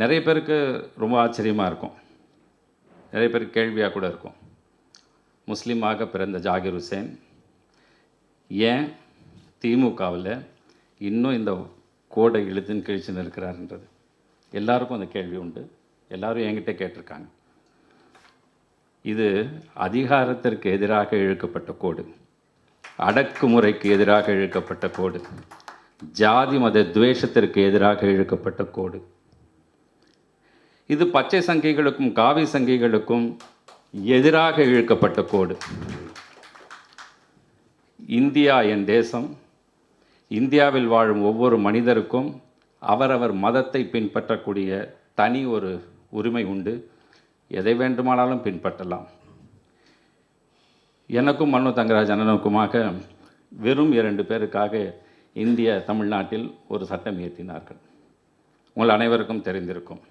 நிறைய பேருக்கு ரொம்ப ஆச்சரியமாக இருக்கும். நிறைய பேருக்கு கேள்வியாக கூட இருக்கும். முஸ்லீமாக பிறந்த ஜாகிர் ஹுசேன் ஏன் திமுகவில் இன்னும் இந்த கோடை இழுத்துன்னு கிழிச்சுன்னு இருக்கிறாருன்றது எல்லாருக்கும் அந்த கேள்வி உண்டு. எல்லோரும் என்கிட்ட கேட்டிருக்காங்க. இது அதிகாரத்திற்கு எதிராக இழுக்கப்பட்ட கோடு. அடக்குமுறைக்கு எதிராக இழுக்கப்பட்ட கோடு. ஜாதி மத துவேஷத்திற்கு எதிராக இழுக்கப்பட்ட கோடு. இது பச்சை சங்கிகளுக்கும் காவி சங்கிகளுக்கும் எதிராக இழுக்கப்பட்ட கோடு. இந்தியா என் தேசம். இந்தியாவில் வாழும் ஒவ்வொரு மனிதருக்கும் அவரவர் மதத்தை பின்பற்றக்கூடிய தனி ஒரு உரிமை உண்டு. எதை வேண்டுமானாலும் பின்பற்றலாம். எனக்கும் மனோ தங்கராஜ் அண்ணனுக்குமாக வெறும் இரண்டு பேருக்காக இந்திய தமிழ்நாட்டில் ஒரு சட்டம் இயற்றினார்கள். உங்கள் அனைவருக்கும் தெரிந்திருக்கும்.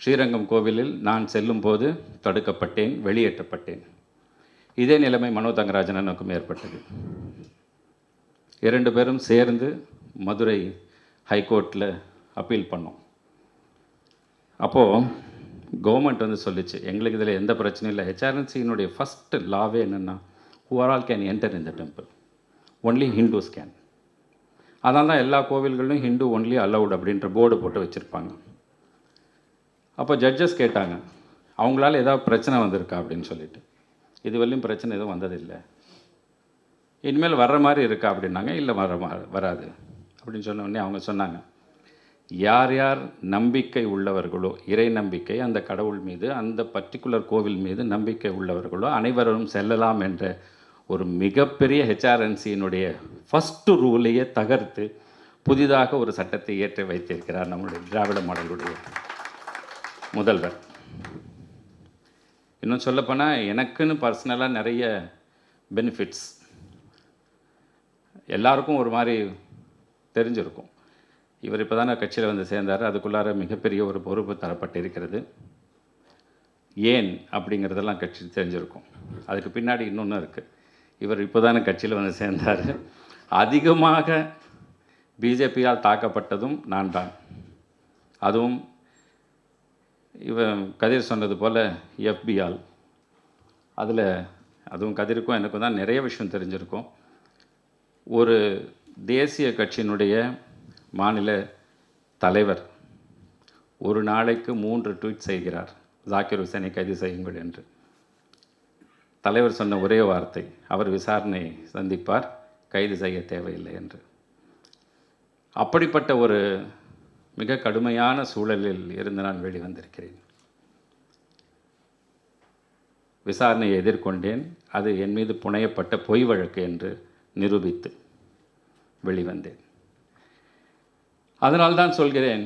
ஸ்ரீரங்கம் கோவிலில் நான் செல்லும்போது தடுக்கப்பட்டேன் வெளியேற்றப்பட்டேன். இதே நிலைமை மனோ ஏற்பட்டது. இரண்டு பேரும் சேர்ந்து மதுரை ஹைகோர்ட்டில் அப்பீல் பண்ணோம். அப்போது கவர்மெண்ட் வந்து சொல்லிச்சு எங்களுக்கு இதில் எந்த பிரச்சனையும் இல்லை. ஹெச்ஆர்என்சியினுடைய ஃபஸ்ட்டு லாவே என்னென்னா who are all can enter இந்த டெம்பிள் ஒன்லி ஹிந்துஸ் கேன் அதனால தான் எல்லா கோவில்களிலும் ஹிந்து ஒன்லி அலவுட் அப்படின்ற போர்டு போட்டு வச்சுருப்பாங்க. அப்போ ஜட்ஜஸ் கேட்டாங்க அவங்களால ஏதாவது பிரச்சனை வந்திருக்கா? அப்படின்னு சொல்லிட்டு. இது வரையும் பிரச்சனை எதுவும் வந்ததில்லை. இனிமேல் வர்ற மாதிரி இருக்கா அப்படின்னாங்க இல்லை வர மா- வராது. அப்படின்னு சொன்ன உடனே அவங்க சொன்னாங்க யார் யார் நம்பிக்கை உள்ளவர்களோ இறை நம்பிக்கை அந்த கடவுள் மீது அந்த பர்டிகுலர் கோவில் மீது நம்பிக்கை உள்ளவர்களோ அனைவரும் செல்லலாம் என்ற ஒரு மிகப்பெரிய ஹெச்ஆர்என்சியினுடைய ஃபஸ்ட்டு ரூலையே தகர்த்து புதிதாக ஒரு சட்டத்தை ஏற்றி வைத்திருக்கிறார் நம்முடைய திராவிட மாடலுடைய முதல்வர். இன்னும் சொல்லப்போனால் எனக்குன்னு பர்சனலாக நிறைய பெனிஃபிட்ஸ் எல்லாருக்கும் ஒரு மாதிரி தெரிஞ்சிருக்கும். இவர் இப்போ தானே கட்சியில் வந்து சேர்ந்தார். அதுக்குள்ளார மிகப்பெரிய ஒரு பொறுப்பு தரப்பட்டிருக்கிறது. ஏன் அப்படிங்கிறதெல்லாம் கட்சி தெரிஞ்சிருக்கும். அதுக்கு பின்னாடி இன்னொன்று இருக்குது இவர் இப்போ தானே கட்சியில் வந்து சேர்ந்தார். அதிகமாக பிஜேபியால் தாக்கப்பட்டதும் நான் தான் அதுவும் இவன் கதிர் சொன்னது போல் எஃபிஆல் அதில் அதுவும் கதிருக்கும் எனக்கும் தான் நிறைய விஷயம் தெரிஞ்சிருக்கும். ஒரு தேசிய கட்சியினுடைய மாநில தலைவர் ஒரு நாளைக்கு மூன்று ட்வீட் செய்கிறார். ஜாக்கிர் ஹுசேனை கைது செய்யுங்கள் என்று. தலைவர் சொன்ன ஒரே வார்த்தை அவர் விசாரணை சந்திப்பார் கைது செய்ய தேவையில்லை என்று. அப்படிப்பட்ட ஒரு மிக கடுமையான சூழலில் இருந்து நான் வெளிவந்திருக்கிறேன். விசாரணையை எதிர்கொண்டேன். அது என் மீது புனையப்பட்ட பொய் வழக்கு என்று நிரூபித்து வெளிவந்தேன். அதனால்தான் சொல்கிறேன்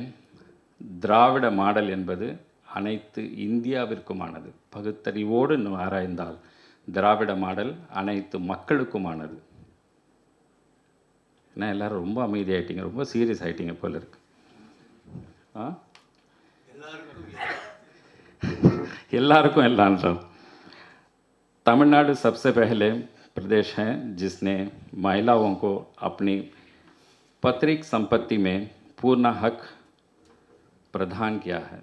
திராவிட மாடல் என்பது அனைத்து இந்தியாவிற்குமானது. பகுத்தறிவோடு ஆராய்ந்தால் திராவிட மாடல் அனைத்து மக்களுக்குமானது. ஏன்னா எல்லாரும் ரொம்ப அமைதியாகிட்டீங்க ரொம்ப சீரியஸ் ஆகிட்டீங்க போல இருக்குது எல்லாருக்கும் எல்லான்றோம் तमिलनाडु सबसे पहले प्रदेश है जिसने महिलाओं को अपनी पैतृक संपत्ति में पूर्ण हक प्रदान किया है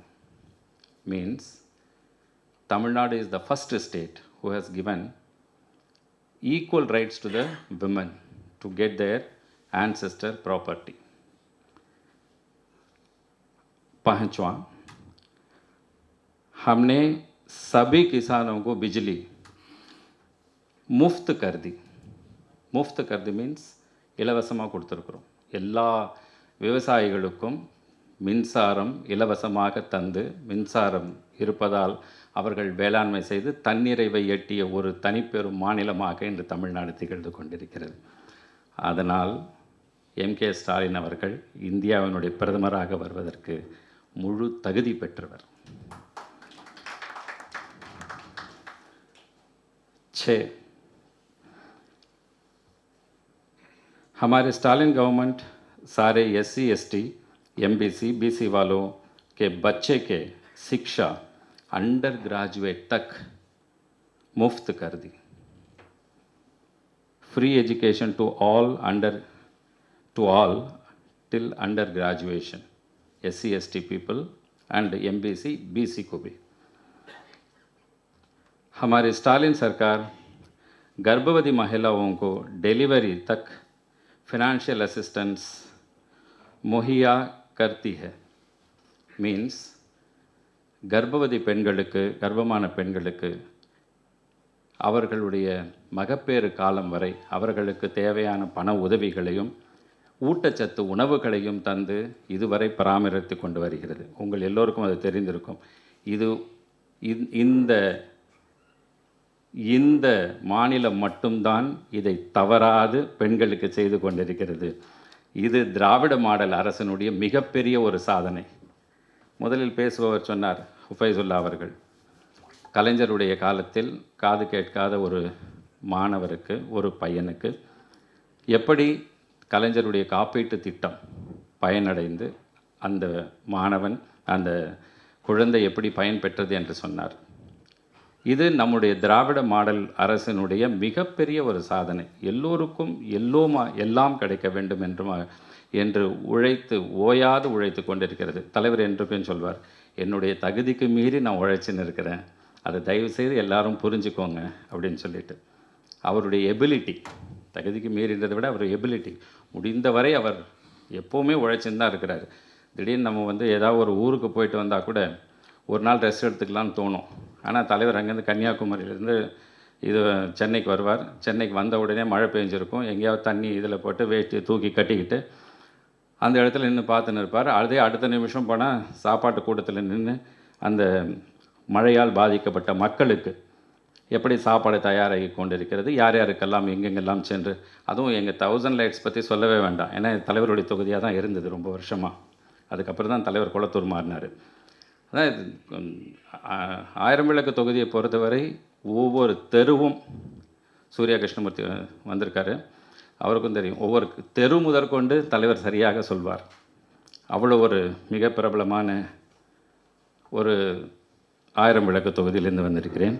means Tamil Nadu is the first state who has given equal rights to the women to get their ancestor property. पांचवा हमने सभी किसानों को बिजली முஃப்த் கருதி முஃப்த் கருதி மீன்ஸ் இலவசமாக கொடுத்துருக்குறோம் எல்லா விவசாயிகளுக்கும் மின்சாரம் இலவசமாக தந்து மின்சாரம் இருப்பதால் அவர்கள் வேளாண்மை செய்து தன்னிறைவை எட்டிய ஒரு தனிப்பெரும் மாநிலமாக இன்று தமிழ்நாடு திகழ்ந்து கொண்டிருக்கிறது அதனால் எம் கே ஸ்டாலின் அவர்கள் இந்தியாவினுடைய பிரதமராக வருவதற்கு முழு தகுதி பெற்றவர் छः हमारे स्टालिन गवर्नमेंट सारे S C S T M B C B C वालों के बच्चे के शिक्षा अंडर ग्रेजुएट तक मुफ्त कर दी free education to all under to all till under graduation SC ST people and MBC BC को भी हमारी स्टालिन सरकार गर्भवती महिलाओं को डिलीवरी तक फिनेंशियल असिस्टेंस मुहैया करती है மீன்ஸ் கர்ப்பவதி பெண்களுக்கு கர்ப்பமான பெண்களுக்கு அவர்களுடைய மகப்பேறு காலம் வரை அவர்களுக்கு தேவையான பண உதவிகளையும் ஊட்டச்சத்து உணவுகளையும் தந்து இதுவரை பராமரித்து கொண்டு வருகிறது. உங்கள் எல்லோருக்கும் அது தெரிந்திருக்கும். இது இந்த- இந்த இந்த மாநிலம் மட்டும்தான் இதை தவறாது பெண்களுக்கு செய்து கொண்டிருக்கிறது. இது திராவிட மாடல் அரசனுடைய மிகப்பெரிய ஒரு சாதனை. முதலில் பேசுபவர் சொன்னார் ஹுஃபைசுல்லா அவர்கள். கலைஞருடைய காலத்தில் காது கேட்காத ஒரு மாணவருக்கு ஒரு பையனுக்கு எப்படி கலைஞருடைய காப்பீட்டு திட்டம் பயனடைந்து அந்த மாணவன் அந்த குழந்தை எப்படி பயன்பெற்றது என்று சொன்னார். இது நம்முடைய திராவிட மாடல் அரசினுடைய மிகப்பெரிய ஒரு சாதனை. எல்லோருக்கும் எல்லோமா எல்லாம் கிடைக்க வேண்டும் என்று என்று உழைத்து ஓயாது உழைத்து கொண்டிருக்கிறது. தலைவர் என்றுக்கும் சொல்வார் என்னுடைய தகுதிக்கு மீறி நான் உழைச்சின்னு இருக்கிறேன். அதை தயவு செய்து எல்லாரும் புரிஞ்சுக்கோங்க அப்படின்னு சொல்லிட்டு. அவருடைய எபிலிட்டி தகுதிக்கு மீறின்றதை விட அவர் எபிலிட்டி முடிந்தவரை அவர் எப்போவுமே உழைச்சின்னு தான் இருக்கிறார். திடீர்னு நம்ம வந்து ஏதாவது ஒரு ஊருக்கு போயிட்டு வந்தால் கூட ஒரு நாள் ரெஸ்ட் எடுத்துக்கலாம்னு தோணும். ஆனால் தலைவர் அங்கேருந்து கன்னியாகுமரியிலேருந்து இது சென்னைக்கு வருவார். சென்னைக்கு வந்த உடனே மழை பெஞ்சிருக்கும். எங்கேயாவது தண்ணி இதில் போட்டு வேஷ்டி தூக்கி கட்டிக்கிட்டு அந்த இடத்துல நின்று பார்த்துன்னு இருப்பார். அதே அடுத்த நிமிஷம் போனால் சாப்பாட்டு கூட்டத்தில் நின்று அந்த மழையால் பாதிக்கப்பட்ட மக்களுக்கு எப்படி சாப்பாடு தயாராகி கொண்டிருக்கிறது யார் யாருக்கெல்லாம் எங்கெங்கெல்லாம் சென்று அதுவும் எங்கள் தௌசண்ட் லைட்ஸ் பற்றி சொல்லவே வேண்டாம். ஏன்னா தலைவருடைய தொகுதியாக தான் இருந்தது ரொம்ப வருஷமாக அதுக்கப்புறம் தான் தலைவர் குளத்தூர் மாறினார். அதான் ஆயிரம் விளக்கு தொகுதியை பொறுத்தவரை ஒவ்வொரு தெருவும் சூர்யா கிருஷ்ணமூர்த்தி வந்திருக்காரு. அவருக்கும் தெரியும் ஒவ்வொரு தெரு முதற்கொண்டு தலைவர் சரியாக சொல்வார். அவ்வளோ ஒரு மிக பிரபலமான ஒரு ஆயிரம் விளக்கு தொகுதியிலேருந்து வந்திருக்கிறேன்.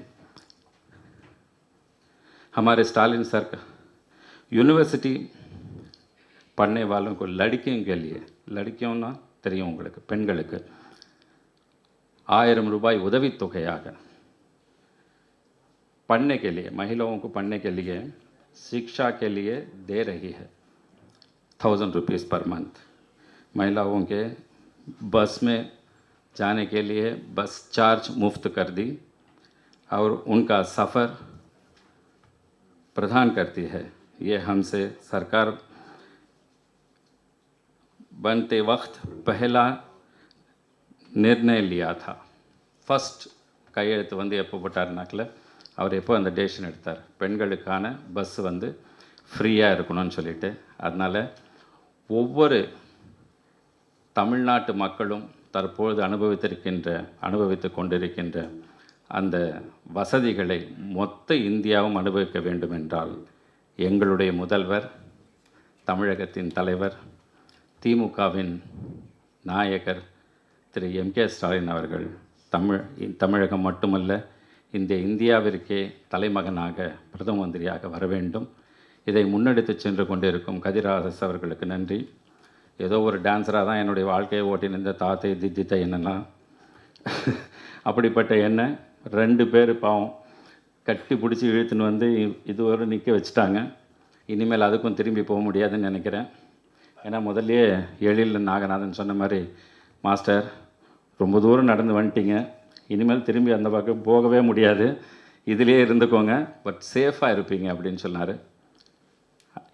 हमारे स्टालिन सर का। यूनिवर्सिटी पढ़ने वालों को लड़कियों के लिए, लड़कियों ना तरी आयरम रूपा ரூபாய் तक पढ़ने के लिए, महिलाओं को पढ़ने के लिए, शिक्षा के लिए दे रही है थाउज़ेंड रुपीज़ पर मंथ महिलाओं के बस में जाने के लिए बस चार्ज मुफ़्त कर दी और उनका सफ़र प्रदान करती है ये हमसे सरकार बनते वक्त पहला निर्णय लिया था ஃபஸ்ட் கையெழுத்து வந்து எப்போ போட்டாருனாக்கில் அவர் எப்போ அந்த டேஷன் எடுத்தார் பெண்களுக்கான பஸ் வந்து ஃப்ரீயாக இருக்கணும்னு சொல்லிட்டு அதனால் ஒவ்வொரு தமிழ்நாட்டு மக்களும் தற்பொழுது அனுபவித்திருக்கின்ற அனுபவித்து கொண்டிருக்கின்ற அந்த வசதிகளை மொத்த இந்தியாவும் அனுபவிக்க வேண்டும் என்றால் எங்களுடைய முதல்வர் தமிழகத்தின் தலைவர் திமுகவின் நாயகர் திரு எம் கே ஸ்டாலின் அவர்கள் தமிழ் இ- தமிழகம் மட்டுமல்ல இந்த இந்தியாவிற்கே தலைமகனாக பிரதம மந்திரியாக வர வேண்டும். இதை முன்னெடுத்து சென்று கொண்டிருக்கும் கதிராசஸ் அவர்களுக்கு நன்றி. ஏதோ ஒரு டான்ஸராக தான் என்னுடைய வாழ்க்கையை ஓட்டின இந்த தாத்தை தித்தித்த என்னென்னா அப்படிப்பட்ட என்ன? ரெண்டு பேர் பாவம். கட்டி பிடிச்சி இழுத்துன்னு வந்து இதுவரை நிற்க வச்சுட்டாங்க. இனிமேல் அதுக்கும் திரும்பி போக முடியாதுன்னு நினைக்கிறேன். ஏன்னா முதல்லயே எழில் நாகநாதன் சொன்ன மாதிரி மாஸ்டர் ரொம்ப தூரம் நடந்து வந்துட்டீங்க. இனிமேல் திரும்பி அந்த பக்கம் போகவே முடியாது. இதிலேயே இருந்துக்கோங்க. பட் சேஃபாக இருப்பீங்க அப்படின்னு சொன்னார்.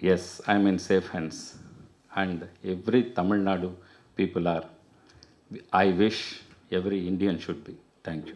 Yes I mean safe hands and every Tamil Nadu people are I wish every Indian should be thank you